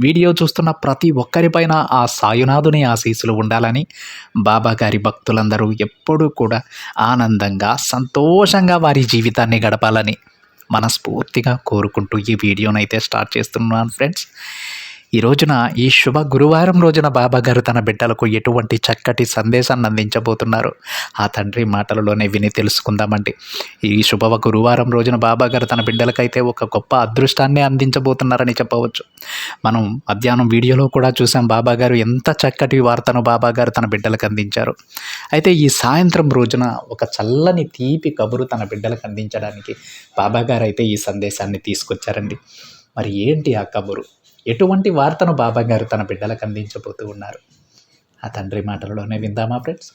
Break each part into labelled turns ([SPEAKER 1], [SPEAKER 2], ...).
[SPEAKER 1] Video చూస్తున్న ప్రతి ఒక్కరిపైన ఆ సాయునాథుని ఆశీస్సులు ఉండాలని బాబా గారి భక్తులందరూ ఎప్పుడూ కూడా ఆనందంగా సంతోషంగా వారి జీవితాన్ని గడపాలని మనస్ఫూర్తిగా కోరుకుంటూ ఈ వీడియోనైతే స్టార్ట్ చేస్తున్నాను ఫ్రెండ్స్ ఈ రోజున ఈ శుభ గురువారం రోజున బాబా గారు తన బిడ్డలకు ఎటువంటి చక్కటి సందేశాన్ని అందించబోతున్నారు? ఆ తండ్రి మాటలలోనే విని తెలుసుకుందామండి. ఈ శుభ గురువారం రోజున బాబా గారు తన బిడ్డలకైతే ఒక గొప్ప అదృష్టాన్ని అందించబోతున్నారని చెప్పవచ్చు. మనం మధ్యాహ్నం వీడియోలో కూడా చూసాం బాబా గారు ఎంత చక్కటి వార్తను బాబా గారు తన బిడ్డలకు అందించారు. అయితే ఈ సాయంత్రం రోజున ఒక చల్లని తీపి కబురు తన బిడ్డలకు అందించడానికి బాబా గారు అయితే ఈ సందేశాన్ని తీసుకొచ్చారండి. మరి ఏంటి ఆ కబురు? ఎటువంటి వార్తను బాబా గారు తన బిడ్డలకు అందించబోతూ ఉన్నారు? ఆ తండ్రి మాటలలోనే విందామా ఫ్రెండ్స్?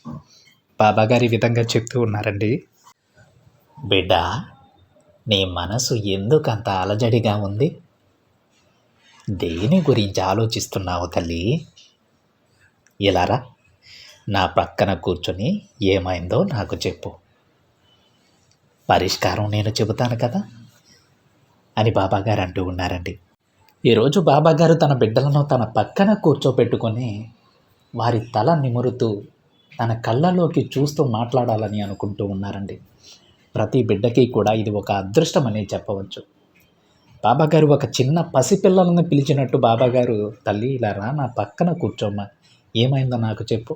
[SPEAKER 1] బాబా గారు ఈ విధంగా చెప్తూ ఉన్నారండి. బిడ్డ నీ మనసు ఎందుకంత అలజడిగా ఉంది? దేని గురించి ఆలోచిస్తున్నావు తల్లి? ఇలారా నా ప్రక్కన కూర్చొని ఏమైందో నాకు చెప్పు. పరిష్కారం నేను చెబుతాను కదా? అని బాబాగారు అంటూ ఉన్నారండి. ఈరోజు బాబాగారు తన బిడ్డలను తన పక్కన కూర్చోపెట్టుకొని వారి తల నిమురుతూ తన కళ్ళలోకి చూస్తూ మాట్లాడాలని అనుకుంటూ ఉన్నారండి. ప్రతి బిడ్డకి కూడా ఇది ఒక అదృష్టం అని చెప్పవచ్చు. బాబాగారు ఒక చిన్న పసిపిల్లలను పిలిచినట్టు బాబాగారు తల్లి ఇలా రా నా పక్కన కూర్చోమ్మా. ఏమైందో నాకు చెప్పు.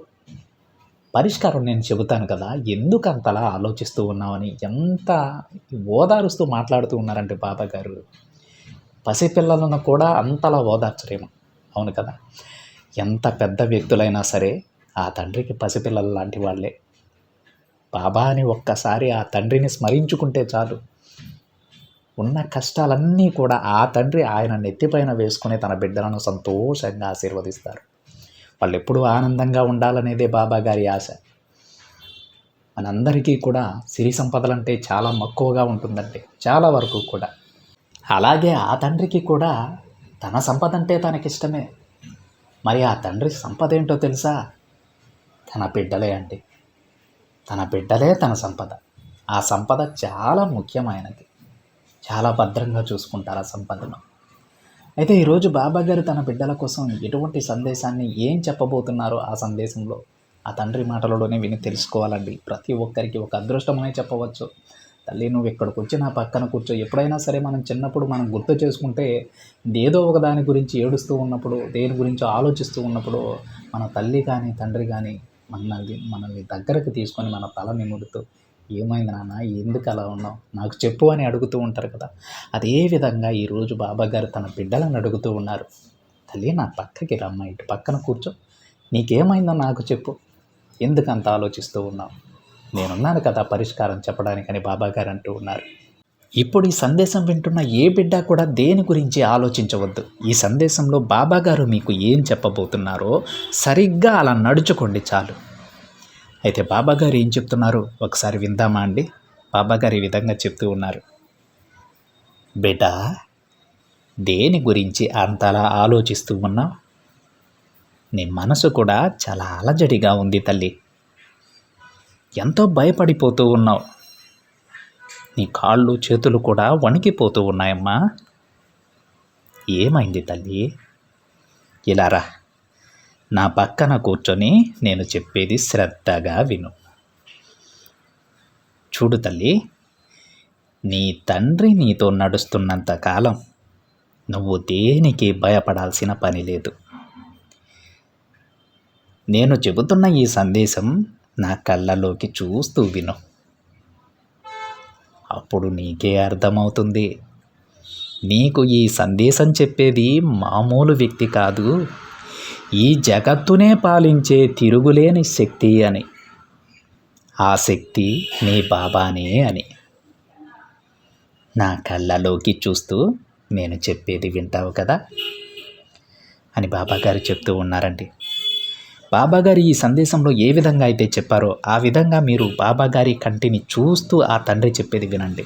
[SPEAKER 1] పరిష్కారం నేను చెబుతాను కదా ఎందుకు అంతలా ఆలోచిస్తూ ఉన్నామని ఎంత ఓదారుస్తూ మాట్లాడుతూ ఉన్నారంటే బాబాగారు. పసిపిల్లలను కూడా అంతలా ఓదార్చరేమో. అవును కదా? ఎంత పెద్ద వ్యక్తులైనా సరే ఆ తండ్రికి పసిపిల్లలు లాంటి వాళ్ళే. బాబా అని ఒక్కసారి ఆ తండ్రిని స్మరించుకుంటే చాలు. ఉన్న కష్టాలన్నీ కూడా ఆ తండ్రి ఆయన నెత్తిపైన వేసుకుని తన బిడ్డలను సంతోషంగా ఆశీర్వదిస్తారు. వాళ్ళు ఎప్పుడూ ఆనందంగా ఉండాలనేదే బాబా గారి ఆశ. మనందరికీ కూడా సిరి సంపదలంటే చాలా మక్కువగా ఉంటుందండి. చాలా వరకు కూడా. అలాగే ఆ తండ్రికి కూడా తన సంపద అంటే తనకిష్టమే. మరి ఆ తండ్రి సంపద ఏంటో తెలుసా? తన బిడ్డలే అండి. తన బిడ్డలే తన సంపద. ఆ సంపద చాలా ముఖ్యమైనది. చాలా భద్రంగా చూసుకుంటారు ఆ సంపదను. అయితే ఈరోజు బాబా గారు తన బిడ్డల కోసం ఎటువంటి సందేశాన్ని ఏం చెప్పబోతున్నారో ఆ సందేశంలో ఆ తండ్రి మాటలలోనే విని తెలుసుకోవాలండి. ప్రతి ఒక్కరికి ఒక అదృష్టమనే చెప్పవచ్చు. తల్లి నువ్వు ఇక్కడికి వచ్చి నా పక్కన కూర్చో. ఎప్పుడైనా సరే మనం చిన్నప్పుడు మనం గుర్తు చేసుకుంటే ఏదో ఒక దాని గురించి ఏడుస్తూ ఉన్నప్పుడు దేని గురించి ఆలోచిస్తూ ఉన్నప్పుడు మన తల్లి కానీ తండ్రి కానీ మనల్ని మనల్ని దగ్గరకు తీసుకొని మన తల నిముడుతూ ఏమైంది నాన్న? ఎందుకు అలా ఉన్నావు? నాకు చెప్పు అని అడుగుతూ ఉంటారు కదా. అదే విధంగా ఈరోజు బాబా గారు తన బిడ్డలను అడుగుతూ ఉన్నారు. తల్లి నా పక్కకి రమ్మ. ఇటు పక్కన కూర్చో. నీకేమైందో నాకు చెప్పు. ఎందుకంత ఆలోచిస్తూ ఉన్నావు? నేనున్నాను కదా పరిష్కారం చెప్పడానికని బాబాగారు అంటూ ఉన్నారు. ఇప్పుడు ఈ సందేశం వింటున్న ఏ బిడ్డ కూడా దేని గురించి ఆలోచించవద్దు. ఈ సందేశంలో బాబాగారు మీకు ఏం చెప్పబోతున్నారో సరిగ్గా అలా నడుచుకోండి చాలు. అయితే బాబాగారు ఏం చెప్తున్నారు? ఒకసారి విందామా అండి? బాబాగారు ఈ విధంగా చెప్తూ ఉన్నారు. బిడ్డ దేని గురించి అంతలా ఆలోచిస్తూ ఉన్నావు? నీ మనసు కూడా చాలా అలజడిగా ఉంది తల్లి. ఎంతో భయపడిపోతూ ఉన్నావు. నీ కాళ్ళు చేతులు కూడా వణికిపోతూ ఉన్నాయమ్మా. ఏమైంది తల్లి? ఇలా రా. నా పక్కన కూర్చొని నేను చెప్పేది శ్రద్ధగా విను. చూడు తల్లి నీ తండ్రి నీతో నడుస్తున్నంత కాలం నువ్వు దేనికి భయపడాల్సిన పని లేదు. నేను చెబుతున్న ఈ సందేశం నా కళ్ళలోకి చూస్తూ విను. అప్పుడు నీకే అర్థమవుతుంది. నీకు ఈ సందేశం చెప్పేది మామూలు వ్యక్తి కాదు. ఈ జగత్తునే పాలించే తిరుగులేని శక్తి అని. ఆ శక్తి నీ బాబానే అని. నా కళ్ళలోకి చూస్తూ నేను చెప్పేది వింటావు కదా? అని బాబాగారు చెప్తూ ఉన్నారండి. బాబాగారి ఈ సందేశంలో ఏ విధంగా అయితే చెప్పారో ఆ విధంగా మీరు బాబాగారి కంటిని చూస్తూ ఆ తండ్రి చెప్పేది వినండి.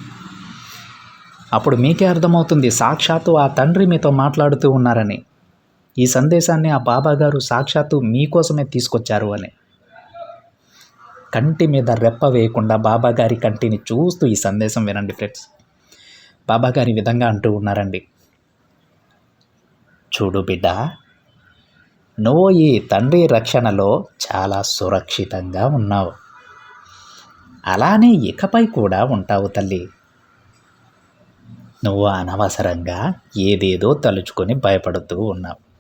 [SPEAKER 1] అప్పుడు మీకే అర్థమవుతుంది సాక్షాత్తు ఆ తండ్రి మీతో మాట్లాడుతూ ఉన్నారని. ఈ సందేశాన్ని ఆ బాబాగారు సాక్షాత్తు మీకోసమే తీసుకొచ్చారు అని. కంటి మీద రెప్ప వేయకుండా బాబాగారి కంటిని చూస్తూ ఈ సందేశం వినండి ఫ్రెండ్స్. బాబాగారి విధంగా అంటూ ఉన్నారండి. చూడు బిడ్డ నువ్వు ఈ తండ్రి రక్షణలో చాలా సురక్షితంగా ఉన్నావు. అలానే ఇకపై కూడా ఉంటావు తల్లి. నువ్వు అనవసరంగా ఏదేదో తలుచుకొని భయపడుతూ ఉన్నావు.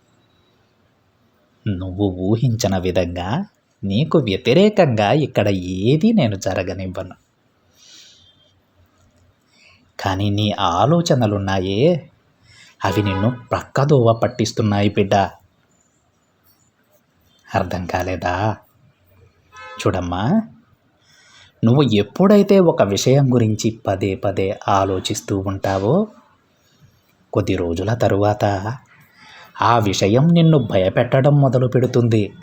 [SPEAKER 1] నువ్వు ఊహించిన విధంగా నీకు వ్యతిరేకంగా ఇక్కడ ఏది నేను జరగనివ్వను. కానీ నీ ఆలోచనలున్నాయే. అవి నిన్ను ప్రక్కదోవ పట్టిస్తున్నాయి బిడ్డ. అర్థం కాలేదా? చూడమ్మా నువ్వు ఎప్పుడైతే ఒక విషయం గురించి పదే పదే ఆలోచిస్తూ ఉంటావో కొద్ది రోజుల తరువాత ఆ విషయం నిన్ను భయపెట్టడం మొదలు పెడుతుంది.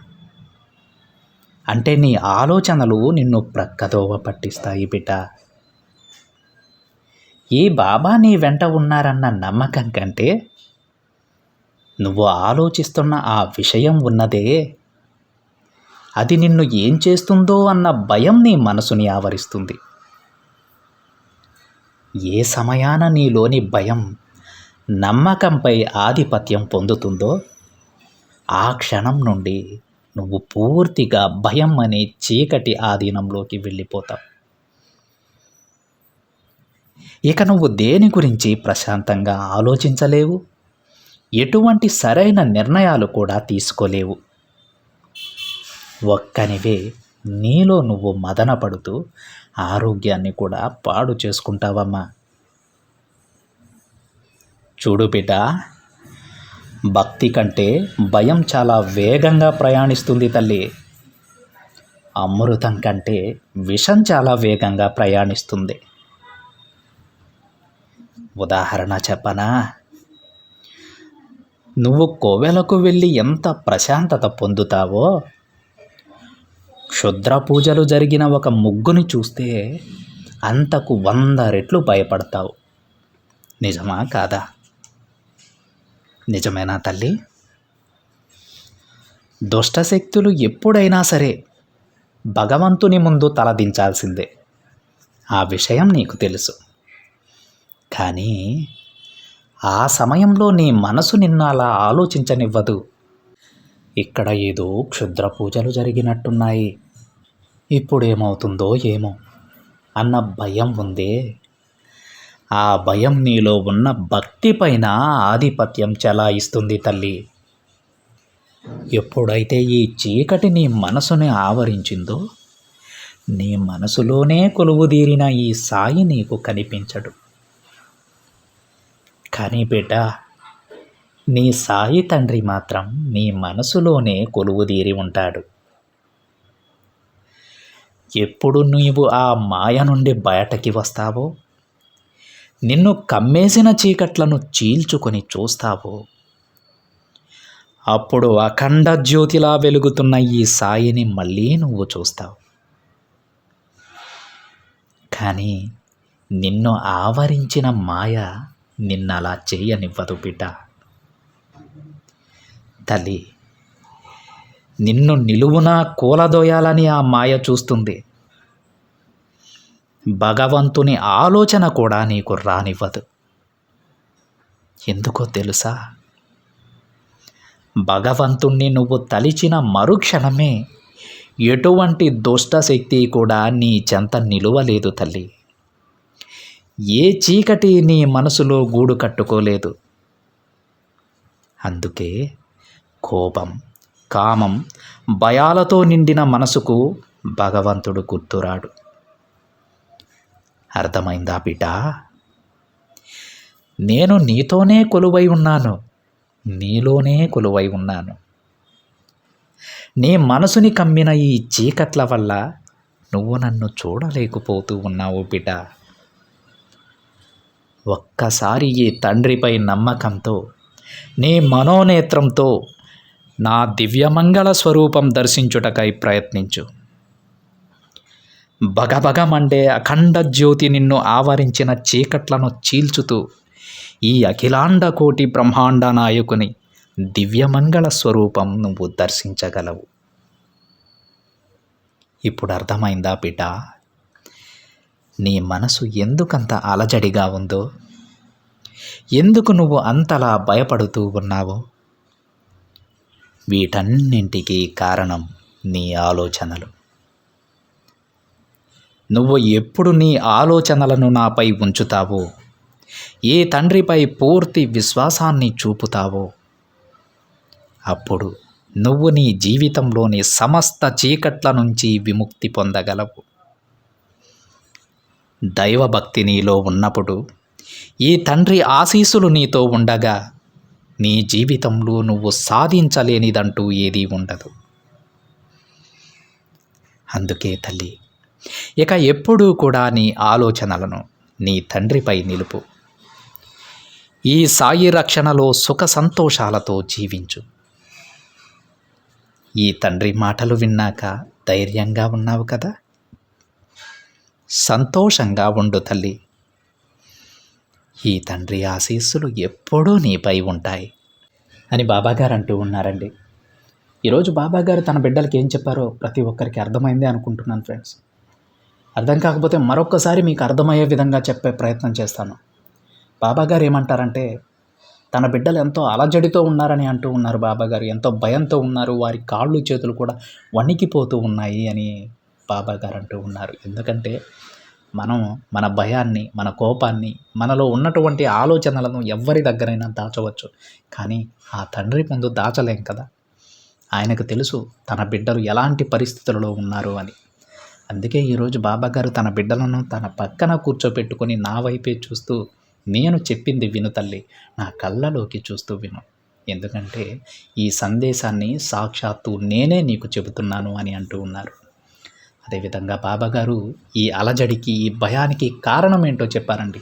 [SPEAKER 1] అంటే నీ ఆలోచనలు నిన్ను ప్రక్కదోవ పట్టిస్తాయి బిడ్డ. ఈ బాబా నీ వెంట ఉన్నారన్న నమ్మకం కంటే నువ్వు ఆలోచిస్తున్న ఆ విషయం ఉన్నదే అది నిన్ను ఏం చేస్తుందో అన్న భయం నీ మనసుని ఆవరిస్తుంది. ఏ సమయాన నీలోని భయం నమ్మకంపై ఆధిపత్యం పొందుతుందో ఆ క్షణం నుండి నువ్వు పూర్తిగా భయం అనే చీకటి ఆధీనంలోకి వెళ్ళిపోతావు. ఇక నువ్వు దేని గురించి ప్రశాంతంగా ఆలోచించలేవు? ఎటువంటి సరైన నిర్ణయాలు కూడా తీసుకోలేవు. ఒక్కనివే నీలో నువ్వు మదనపడుతూ ఆరోగ్యాన్ని కూడా పాడు చేసుకుంటావమ్మా. చూడు బిడ్డ భక్తి కంటే భయం చాలా వేగంగా ప్రయాణిస్తుంది తల్లి. అమృతం కంటే విషం చాలా వేగంగా ప్రయాణిస్తుంది. ఉదాహరణ చెప్పనా? నువ్వు కోవెలకు వెళ్ళి ఎంత ప్రశాంతత పొందుతావో క్షుద్ర పూజలు జరిగిన ఒక ముగ్గుని చూస్తే అంతకు వంద రెట్లు భయపడతావు. నిజమా కాదా? నిజమేనా తల్లి? దుష్టశక్తులు ఎప్పుడైనా సరే భగవంతుని ముందు తలదించాల్సిందే. ఆ విషయం నీకు తెలుసు. కానీ ఆ సమయంలో నీ మనసు నిన్ను అలా ఆలోచించనివ్వదు. ఇక్కడ ఏదో క్షుద్ర పూజలు జరిగినట్టున్నాయి. ఇప్పుడేమవుతుందో ఏమో. అన్న భయం ఉందే. ఆ భయం నీలో ఉన్న భక్తి పైన ఆధిపత్యం చెలాయిస్తుంది తల్లి. ఎప్పుడైతే ఈ చీకటి నీ మనసుని ఆవరించిందో నీ మనసులోనే కొలువుదీరిన ఈ సాయి నీకు కనిపించడు. కానీ బిడ్డ నీ సాయి తండ్రి మాత్రం నీ మనసులోనే కొలువుదీరి ఉంటాడు. ఎప్పుడు నీవు ఆ మాయ నుండి బయటకి వస్తావో? నిన్ను కమ్మేసిన చీకట్లను చీల్చుకొని చూస్తావో? అప్పుడు అఖండ జ్యోతిలా వెలుగుతున్న ఈ సాయిని మళ్ళీ నువ్వు చూస్తావు. కానీ నిన్ను ఆవరించిన మాయ నిన్నలా చేయనివ్వదు బిడ్డ. తల్లి నిన్ను నిలువునా కూలదోయాలని ఆ మాయ చూస్తుంది. భగవంతుని ఆలోచన కూడా నీకు రానివ్వదు. ఎందుకో తెలుసా? భగవంతుణ్ణి నువ్వు తలిచిన మరుక్షణమే ఎటువంటి దుష్ట శక్తి కూడా నీ చెంత నిలువలేదు తల్లి. ఏ చీకటి నీ మనసులో గూడు కట్టుకోలేదు. అందుకే కోపం కామం భయాలతో నిండిన మనసుకు భగవంతుడు గుర్తురాడు. అర్థమైందా బిడ్డ? నేను నీతోనే కొలువై ఉన్నాను నీలోనే కొలువై ఉన్నాను. నీ మనసుని కమ్మిన ఈ చీకట్ల వల్ల నువ్వు నన్ను చూడలేకపోతూ ఉన్నావు బిడ్డ. ఒక్కసారి ఈ తండ్రిపై నమ్మకంతో నీ మనోనేత్రంతో నా దివ్యమంగళ స్వరూపం దర్శించుటకై ప్రయత్నించు. భగభగమండే అఖండ జ్యోతి నిన్ను ఆవరించిన చీకట్లను చీల్చుతూ ఈ అఖిలాండ కోటి బ్రహ్మాండ నాయకుని దివ్యమంగళ స్వరూపం నువ్వు దర్శించగలవు. ఇప్పుడు అర్థమైందా బిడ్డ నీ మనసు ఎందుకంత అలజడిగా ఉందో? ఎందుకు నువ్వు అంతలా భయపడుతూ ఉన్నావో? వీటన్నింటికీ కారణం నీ ఆలోచనలు. నువ్వు ఎప్పుడు నీ ఆలోచనలను నాపై ఉంచుతావో ఏ తండ్రిపై పూర్తి విశ్వాసాన్ని చూపుతావో అప్పుడు నువ్వు నీ జీవితంలోని సమస్త చీకట్ల నుంచి విముక్తి పొందగలవు. దైవభక్తి నీలో ఉన్నప్పుడు ఈ తండ్రి ఆశీస్సులు నీతో ఉండగా నీ జీవితంలో నువ్వు సాధించలేనిదంటూ ఏదీ ఉండదు. అందుకే తల్లి ఇక ఎప్పుడూ కూడా నీ ఆలోచనలను నీ తండ్రిపై నిలుపు. ఈ సాయి రక్షణలో సుఖ సంతోషాలతో జీవించు. ఈ తండ్రి మాటలు విన్నాక ధైర్యంగా ఉన్నావు కదా? సంతోషంగా ఉండు తల్లి. ఈ తండ్రి ఆశీస్సులు ఎప్పుడూ నీపై ఉంటాయి అని బాబాగారు అంటూ ఉన్నారండి. ఈరోజు బాబాగారు తన బిడ్డలకి ఏం చెప్పారో ప్రతి ఒక్కరికి అర్థమైంది అనుకుంటున్నాను ఫ్రెండ్స్. అర్థం కాకపోతే మరొక్కసారి మీకు అర్థమయ్యే విధంగా చెప్పే ప్రయత్నం చేస్తాను. బాబాగారు ఏమంటారంటే తన బిడ్డలు ఎంతో అలజడితో ఉన్నారని అంటూ ఉన్నారు బాబాగారు. ఎంతో భయంతో ఉన్నారు. వారి కాళ్ళు చేతులు కూడా వణికిపోతూ ఉన్నాయి అని బాబాగారు అంటూ ఉన్నారు. ఎందుకంటే మనం మన భయాన్ని మన కోపాన్ని మనలో ఉన్నటువంటి ఆలోచనలను ఎవరి దగ్గరైనా దాచవచ్చు. కానీ ఆ తండ్రి ముందు దాచలేం కదా? ఆయనకు తెలుసు తన బిడ్డలు ఎలాంటి పరిస్థితులలో ఉన్నారు అని. అందుకే ఈరోజు బాబాగారు తన బిడ్డలను తన పక్కన కూర్చోపెట్టుకొని నా వైపే చూస్తూ నేను చెప్పింది విను తల్లి నా కళ్ళలోకి చూస్తూ విను. ఎందుకంటే ఈ సందేశాన్ని సాక్షాత్తు నేనే నీకు చెబుతున్నాను అని అంటూ ఉన్నారు. అదేవిధంగా బాబాగారు ఈ అలజడికి ఈ భయానికి కారణం ఏంటో చెప్పారండి.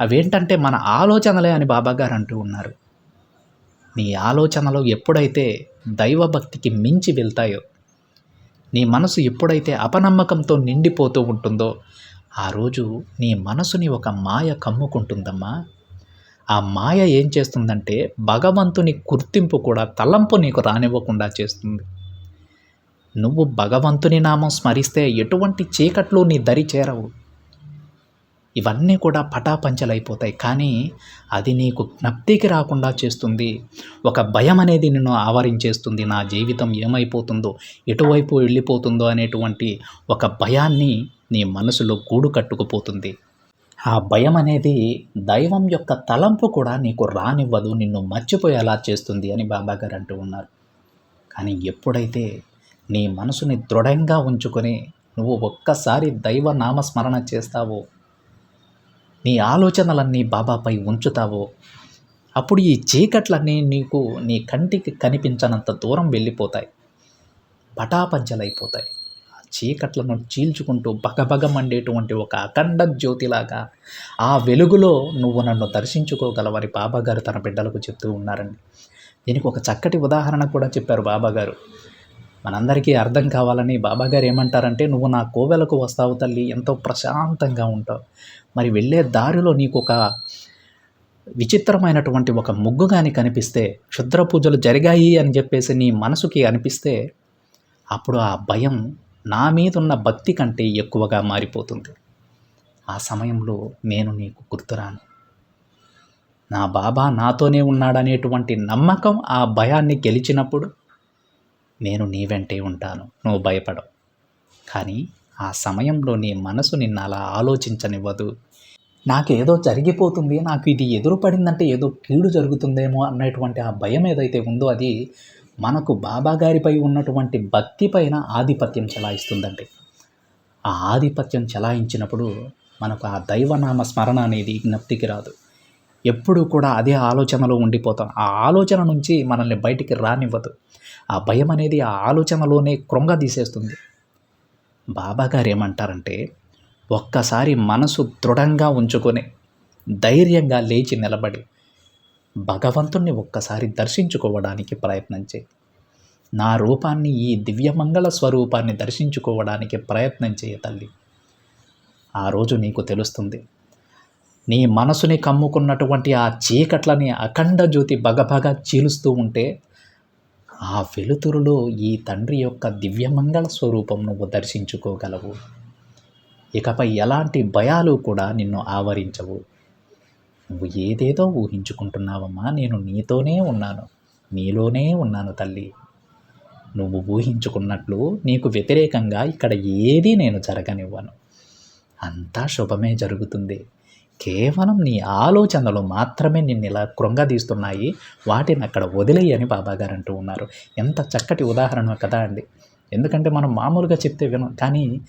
[SPEAKER 1] అవేంటంటే మన ఆలోచనలే అని బాబాగారు అంటూ ఉన్నారు. నీ ఆలోచనలు ఎప్పుడైతే దైవభక్తికి మించి వెళ్తాయో నీ మనసు ఎప్పుడైతే అపనమ్మకంతో నిండిపోతూ ఉంటుందో ఆ రోజు నీ మనసుని ఒక మాయ కమ్ముకుంటుందమ్మా. ఆ మాయ ఏం చేస్తుందంటే భగవంతుని గుర్తింపు కూడా తలంపు నీకు రానివ్వకుండా చేస్తుంది. నువ్వు భగవంతుని నామం స్మరిస్తే ఎటువంటి చీకట్లు నీ దరి చేరవు. ఇవన్నీ కూడా పటాపంచలైపోతాయి. కానీ అది నీకు జ్ఞప్తికి రాకుండా చేస్తుంది. ఒక భయం అనేది నిన్ను ఆవరించేస్తుంది. నా జీవితం ఏమైపోతుందో ఎటువైపు వెళ్ళిపోతుందో అనేటువంటి ఒక భయాన్ని నీ మనసులో గూడు కట్టుకుపోతుంది. ఆ భయం అనేది దైవం యొక్క తలంపు కూడా నీకు రానివ్వదు. నిన్ను మర్చిపోయేలా చేస్తుంది అని బాబాగారు అంటూ ఉన్నారు. కానీ ఎప్పుడైతే నీ మనసుని దృఢంగా ఉంచుకొని నువ్వు ఒక్కసారి దైవ నామస్మరణ చేస్తావో. నీ ఆలోచనలన్నీ బాబాపై ఉంచుతావో. అప్పుడు ఈ చీకట్లన్నీ నీకు నీ కంటికి కనిపించనంత దూరం వెళ్ళిపోతాయి. పటాపంచలైపోతాయి. ఆ చీకట్లను చీల్చుకుంటూ బగబగ మండేటువంటి ఒక అఖండ జ్యోతిలాగా ఆ వెలుగులో నువ్వు నన్ను దర్శించుకోగలవని బాబాగారు తన బిడ్డలకు చెప్తూ ఉన్నారండి. దీనికి ఒక చక్కటి ఉదాహరణ కూడా చెప్పారు బాబాగారు. మనందరికీ అర్థం కావాలని బాబాగారు ఏమంటారంటే నువ్వు నా కోవెలకు వస్తావు తల్లి ఎంతో ప్రశాంతంగా ఉంటావు. మరి వెళ్ళే దారిలో నీకు ఒక విచిత్రమైనటువంటి ఒక ముగ్గు కానీ కనిపిస్తే క్షుద్ర పూజలు జరిగాయి అని చెప్పేసి నీ మనసుకి అనిపిస్తే అప్పుడు ఆ భయం నా మీద ఉన్న భక్తి కంటే ఎక్కువగా మారిపోతుంది. ఆ సమయంలో నేను నీకు గుర్తురాను నా బాబా నాతోనే ఉన్నాడనేటువంటి నమ్మకం ఆ భయాన్ని గెలిచినప్పుడు నేను నీ వెంటే ఉంటాను. నువ్వు భయపడవు. కానీ ఆ సమయంలో నీ మనసు నిన్ను అలా ఆలోచించనివ్వదు. నాకేదో జరిగిపోతుంది నాకు ఇది ఎదురుపడిందంటే ఏదో కీడు జరుగుతుందేమో అన్నటువంటి ఆ భయం ఏదైతే ఉందో అది మనకు బాబా గారిపై ఉన్నటువంటి భక్తి పైన ఆధిపత్యం చెలాయిస్తుందండి. ఆ ఆధిపత్యం చెలాయించినప్పుడు మనకు ఆ దైవనామ స్మరణ అనేది జ్ఞప్తికి రాదు. ఎప్పుడూ కూడా అదే ఆలోచనలో ఉండిపోతాం. ఆ ఆలోచన నుంచి మనల్ని బయటికి రానివ్వదు. ఆ భయం అనేది ఆ ఆలోచనలోనే కృంగదీసేస్తుంది బాబా గారు ఏమంటారంటే ఒక్కసారి మనసు దృఢంగా ఉంచుకొని ధైర్యంగా లేచి నిలబడి భగవంతుణ్ణి ఒక్కసారి దర్శించుకోవడానికి ప్రయత్నం చేయి. నా రూపాన్ని ఈ దివ్యమంగళ స్వరూపాన్ని దర్శించుకోవడానికి ప్రయత్నం చేయ తల్లి. ఆ రోజు నీకు తెలుస్తుంది. నీ మనసుని కమ్ముకున్నటువంటి ఆ చీకట్లని అఖండ జ్యోతి బగబగా చీలుస్తూ ఉంటే ఆ వెలుతురులో ఈ తండ్రి యొక్క దివ్యమంగళ స్వరూపం నువ్వు దర్శించుకోగలవు. ఇకపై ఎలాంటి భయాలు కూడా నిన్ను ఆవరించవు. నువ్వు ఏదేదో ఊహించుకుంటున్నావమ్మా నేను నీతోనే ఉన్నాను. నీలోనే ఉన్నాను తల్లి. నువ్వు ఊహించుకున్నట్లు నీకు వ్యతిరేకంగా ఇక్కడ ఏదీ నేను జరగనివ్వను. అంతా శుభమే జరుగుతుంది. కేవలం నీ ఆలోచనలు మాత్రమే నిన్ను ఇలా కృంగదీస్తున్నాయి వాటిని అక్కడ వదిలేయని బాబాగారు అంటూ ఉన్నారు. ఎంత చక్కటి ఉదాహరణ కదా అండి. ఎందుకంటే మనం మామూలుగా చెప్తే వినం కానీ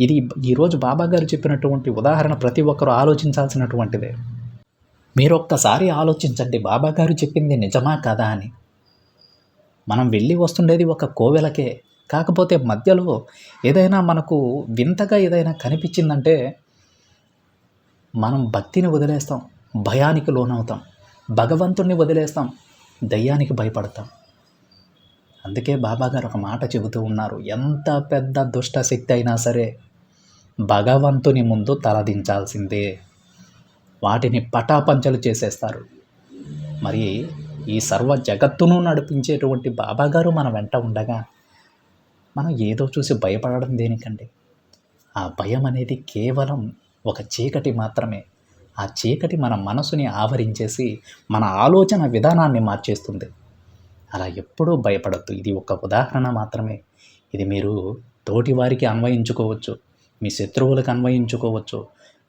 [SPEAKER 1] ఇది ఈరోజు బాబాగారు చెప్పినటువంటి ఉదాహరణ ప్రతి ఒక్కరూ ఆలోచించాల్సినటువంటిదే. మీరు ఒక్కసారి ఆలోచించండి బాబాగారు చెప్పింది నిజమా కదా అని. మనం వెళ్ళి వస్తుండేది ఒక కోవెలకే. కాకపోతే మధ్యలో ఏదైనా మనకు వింతగా ఏదైనా కనిపించిందంటే మనం భక్తిని వదిలేస్తాం భయానికి లోనవుతాం భగవంతుణ్ణి వదిలేస్తాం దయ్యానికి భయపడతాం. అందుకే బాబాగారు ఒక మాట చెబుతూ ఉన్నారు ఎంత పెద్ద దుష్ట శక్తి అయినా సరే భగవంతుని ముందు తలదించాల్సిందే వాటిని పటాపంచలు చేసేస్తారు. మరి ఈ సర్వ జగత్తును నడిపించేటువంటి బాబాగారు మన వెంట ఉండగా మనం ఏదో చూసి భయపడడం దేనికండి? ఆ భయం అనేది కేవలం ఒక చీకటి మాత్రమే. ఆ చీకటి మన మనసుని ఆవరించేసి మన ఆలోచన విధానాన్ని మార్చేస్తుంది. అలా ఎప్పుడూ భయపడద్దు. ఇది ఒక ఉదాహరణ మాత్రమే. ఇది మీరు తోటి వారికి అన్వయించుకోవచ్చు. మీ శత్రువులకు అన్వయించుకోవచ్చు.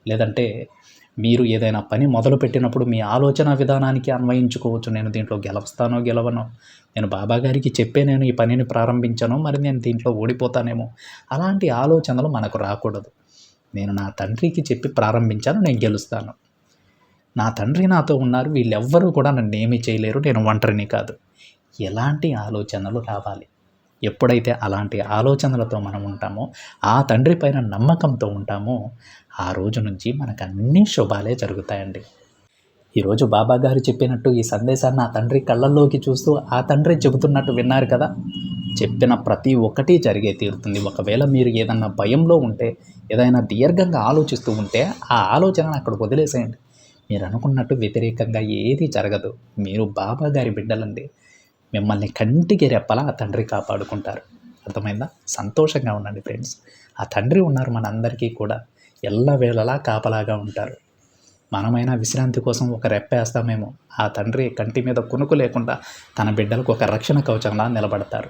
[SPEAKER 1] లేదంటే మీరు ఏదైనా పని మొదలుపెట్టినప్పుడు మీ ఆలోచన విధానానికి అన్వయించుకోవచ్చు. నేను దీంట్లో గెలవస్తానో గెలవనో నేను బాబా గారికి చెప్పే నేను ఈ పనిని ప్రారంభించాను మరి నేను దీంట్లో ఓడిపోతానేమో. అలాంటి ఆలోచనలు మనకు రాకూడదు. నేను నా తండ్రికి చెప్పి ప్రారంభించాను నేను గెలుస్తాను. నా తండ్రి నాతో ఉన్నారు వీళ్ళెవ్వరూ కూడా నన్ను ఏమీ చేయలేరు నేను ఒంటరిని కాదు. ఎలాంటి ఆలోచనలు రావాలి? ఎప్పుడైతే అలాంటి ఆలోచనలతో మనం ఉంటామో ఆ తండ్రి పైన నమ్మకంతో ఉంటామో ఆ రోజు నుంచి మనకు అన్ని శుభాలే జరుగుతాయండి. ఈరోజు బాబా గారు చెప్పినట్టు ఈ సందేశాన్ని ఆ తండ్రి కళ్ళల్లోకి చూస్తూ ఆ తండ్రి చెబుతున్నట్టు విన్నారు కదా? చెప్పిన ప్రతి ఒక్కటి జరిగే తీరుతుంది. ఒకవేళ మీరు ఏదన్నా భయంలో ఉంటే ఏదైనా దీర్ఘంగా ఆలోచిస్తూ ఉంటే ఆ ఆలోచనను అక్కడ వదిలేసేయండి. మీరు అనుకున్నట్టు వ్యతిరేకంగా ఏది జరగదు. మీరు బాబా గారి బిడ్డలండి. మిమ్మల్ని కంటికి రెప్పలా ఆ తండ్రి కాపాడుకుంటారు. అర్థమైందా? సంతోషంగా ఉండండి ఫ్రెండ్స్. ఆ తండ్రి ఉన్నారు మనందరికీ కూడా. ఎల్లవేళలా కాపలాగా ఉంటారు. మనమైనా విశ్రాంతి కోసం ఒక రెప్పేస్తామేమో. ఆ తండ్రి కంటి మీద కునుకు లేకుండా తన బిడ్డలకు ఒక రక్షణ కవచంలా నిలబడతారు.